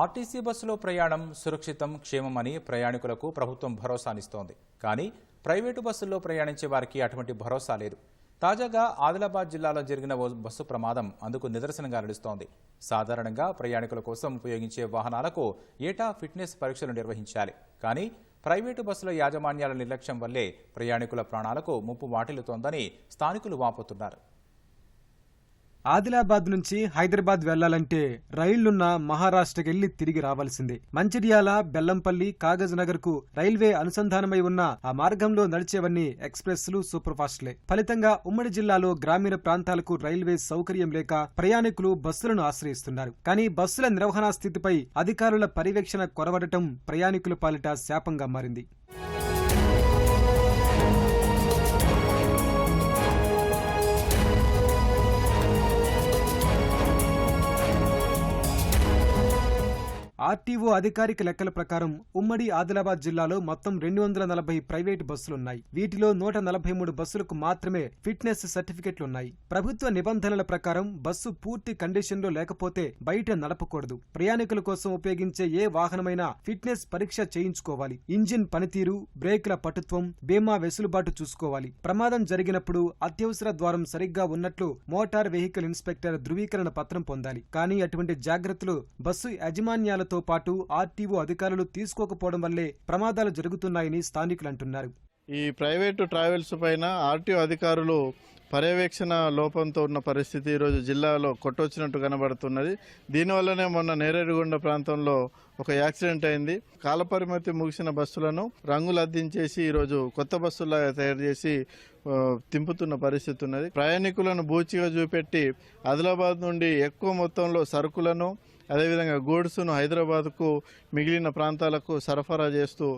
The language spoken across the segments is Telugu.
ఆర్టీసీ బస్సులో ప్రయాణం సురక్షితం క్షేమమని ప్రయాణికులకు ప్రభుత్వం భరోసానిస్తోంది. కానీ ప్రైవేటు బస్సుల్లో ప్రయాణించే వారికి అటువంటి భరోసా లేదు. తాజాగా ఆదిలాబాద్ జిల్లాలో జరిగిన ఓ బస్సు ప్రమాదం అందుకు నిదర్శనంగా నడుస్తోంది సాధారణంగా ప్రయాణికుల కోసం ఉపయోగించే వాహనాలకు ఏటా ఫిట్నెస్ పరీక్షలు నిర్వహించాలి. కానీ ప్రైవేటు బస్సుల యాజమాన్యాల నిర్లక్ష్యం వల్లే ప్రయాణికుల ప్రాణాలకు ముప్పు వాటిల్లుతోందని స్థానికులు వాపోతున్నారు. ఆదిలాబాద్ నుంచి హైదరాబాద్ వెళ్ళాలంటే రైళ్ళున్న మహారాష్ట్రకెళ్ళి తిరిగి రావాల్సిందే. మంచిర్యాల బెల్లంపల్లి కాగజ్ నగర్కు రైల్వే అనుసంధానమై ఉన్న ఆ మార్గంలో నడిచేవన్నీ ఎక్స్ప్రెస్లు సూపర్ ఫాస్ట్లే ఫలితంగా ఉమ్మడి జిల్లాలో గ్రామీణ ప్రాంతాలకు రైల్వే సౌకర్యం లేక ప్రయాణికులు బస్సులను ఆశ్రయిస్తున్నారు. కానీ బస్సుల నిర్వహణ స్థితిపై అధికారుల పర్యవేక్షణ కొరవడటం ప్రయాణికుల పాలిట శాపంగా మారింది. ఆర్టీఓ అధికారిక లెక్కల ప్రకారం ఉమ్మడి ఆదిలాబాద్ జిల్లాలో మొత్తం రెండు వందల నలభై ప్రైవేటు బస్సులున్నాయి. వీటిలో నూట నలభై మూడు బస్సులకు మాత్రమే ఫిట్నెస్ సర్టిఫికెట్లున్నాయి. ప్రభుత్వ నిబంధనల ప్రకారం బస్సు పూర్తి కండిషన్లో లేకపోతే బయట నడపకూడదు. ప్రయాణికుల కోసం ఉపయోగించే ఏ వాహనమైనా ఫిట్నెస్ పరీక్ష చేయించుకోవాలి. ఇంజిన్ పనితీరు బ్రేకుల పటుత్వం బీమా వెసులుబాటు చూసుకోవాలి. ప్రమాదం జరిగినప్పుడు అత్యవసర ద్వారం సరిగ్గా ఉన్నట్లు మోటార్ వెహికల్ ఇన్స్పెక్టర్ ధృవీకరణ పత్రం పొందాలి. కానీ అటువంటి జాగ్రత్తలు బస్సు యాజమాన్యాలతో పాటు ఆర్టీఓ అధికారులు తీసుకోకపోవడం వల్లే ప్రమాదాలు జరుగుతున్నాయని స్థానికులు అంటున్నారు. ఈ ప్రైవేటు ట్రావెల్స్ పైన ఆర్టీఓ అధికారులు పర్యవేక్షణ లోపంతో ఉన్న పరిస్థితి ఈరోజు జిల్లాలో కొట్టొచ్చినట్టు కనబడుతున్నది. దీనివల్లనే మొన్న నేరేడుగొండ ప్రాంతంలో ఒక యాక్సిడెంట్ అయింది. కాలపరిమితి ముగిసిన బస్సులను రంగులు అద్దించేసి ఈరోజు కొత్త బస్సులా తయారు చేసి తింపుతున్న పరిస్థితి ఉన్నది. ప్రయాణికులను బూచిగా చూపెట్టి ఆదిలాబాద్ నుండి ఎక్కువ మొత్తంలో సరుకులను అదేవిధంగా గూడ్స్ను హైదరాబాద్కు మిగిలిన ప్రాంతాలకు సరఫరా చేస్తూ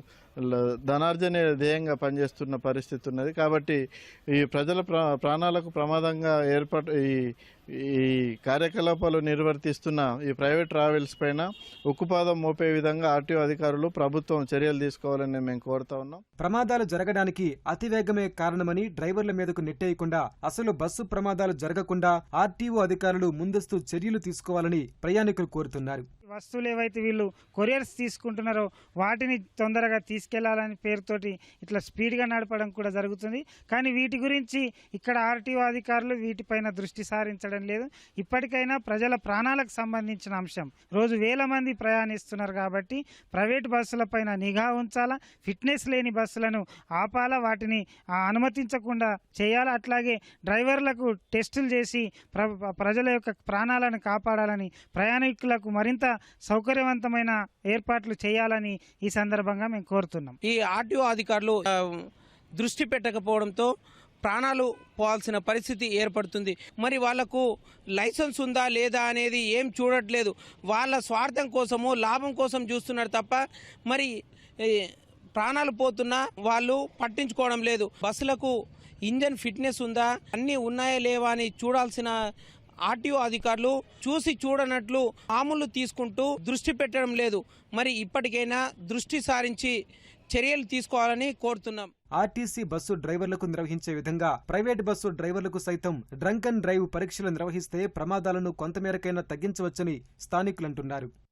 ధనార్జనే ధ్యేయంగా పనిచేస్తున్న పరిస్థితి ఉన్నది. కాబట్టి ఈ ప్రజల ప్రా- ప్రాణాలకు ప్రమాదంగా ఏర్పాటు ఈ ఈ కార్యకలాపాలు నిర్వర్తిస్తున్న ఈ ప్రైవేట్ ట్రావెల్స్ పైన ఉక్కుపాదం మోపే విధంగా ఆర్టీఓ అధికారులు ప్రభుత్వం చర్యలు తీసుకోవాలని మేము కోరుతా ఉన్నాం. ప్రమాదాలు జరగడానికి అతివేగమే కారణమని డ్రైవర్ల మీదకు నెట్టేయకుండా అసలు బస్సు ప్రమాదాలు జరగకుండా ఆర్టీఓ అధికారులు ముందస్తు చర్యలు తీసుకోవాలని ప్రయాణికులు కోరుతున్నారు. వస్తువులు ఏవైతే వీళ్ళు కొరియర్స్ తీసుకుంటున్నారో వాటిని తొందరగా తీసుకెళ్ళాలని పేరుతోటి ఇట్లా స్పీడ్గా నడపడం కూడా జరుగుతుంది. కానీ వీటి గురించి ఇక్కడ ఆర్టీఓ అధికారులు వీటిపైన దృష్టి సారించడం లేదు. ఇప్పటికైనా ప్రజల ప్రాణాలకు సంబంధించిన అంశం. రోజు వేల మంది ప్రయాణిస్తున్నారు కాబట్టి ప్రైవేట్ బస్సులపైన నిఘా ఉంచాలా? ఫిట్నెస్ లేని బస్సులను ఆపాలా? వాటిని అనుమతించకుండా చేయాలా? అట్లాగే డ్రైవర్లకు టెస్టులు చేసి ప్ర ప్రజల యొక్క ప్రాణాలను కాపాడాలని ప్రయాణికులకు మరింత సౌకర్యవంతమైన ఏర్పాట్లు చేయాలని ఈ సందర్భంగా మేము కోరుతున్నాం. ఈ ఆర్టీఓ అధికారులు దృష్టి పెట్టకపోవడంతో ప్రాణాలు పోవాల్సిన పరిస్థితి ఏర్పడుతుంది. మరి వాళ్ళకు లైసెన్స్ ఉందా లేదా అనేది ఏం చూడట్లేదు. వాళ్ళ స్వార్థం కోసము లాభం కోసం చూస్తున్నారు తప్ప మరి ప్రాణాలు పోతున్నా వాళ్ళు పట్టించుకోవడం లేదు. బస్సులకు ఇంజన్ ఫిట్నెస్ ఉందా? అన్నీ ఉన్నాయా లేవా అని చూడాల్సిన ఆర్టీఓ అధికారులు చూసి చూడనట్లు ఆములు తీసుకుంటూ దృష్టి పెట్టడం లేదు. మరి ఇప్పటికైనా దృష్టి సారించి చర్యలు తీసుకోవాలని కోరుతున్నాం. ఆర్టీసీ బస్సు డ్రైవర్లకు నిర్వహించే విధంగా ప్రైవేట్ బస్సు డ్రైవర్లకు సైతం డ్రంక్ అండ్ డ్రైవ్ పరీక్షలు నిర్వహిస్తే ప్రమాదాలను కొంతమేరకైనా తగ్గించవచ్చని స్థానికులు అంటున్నారు.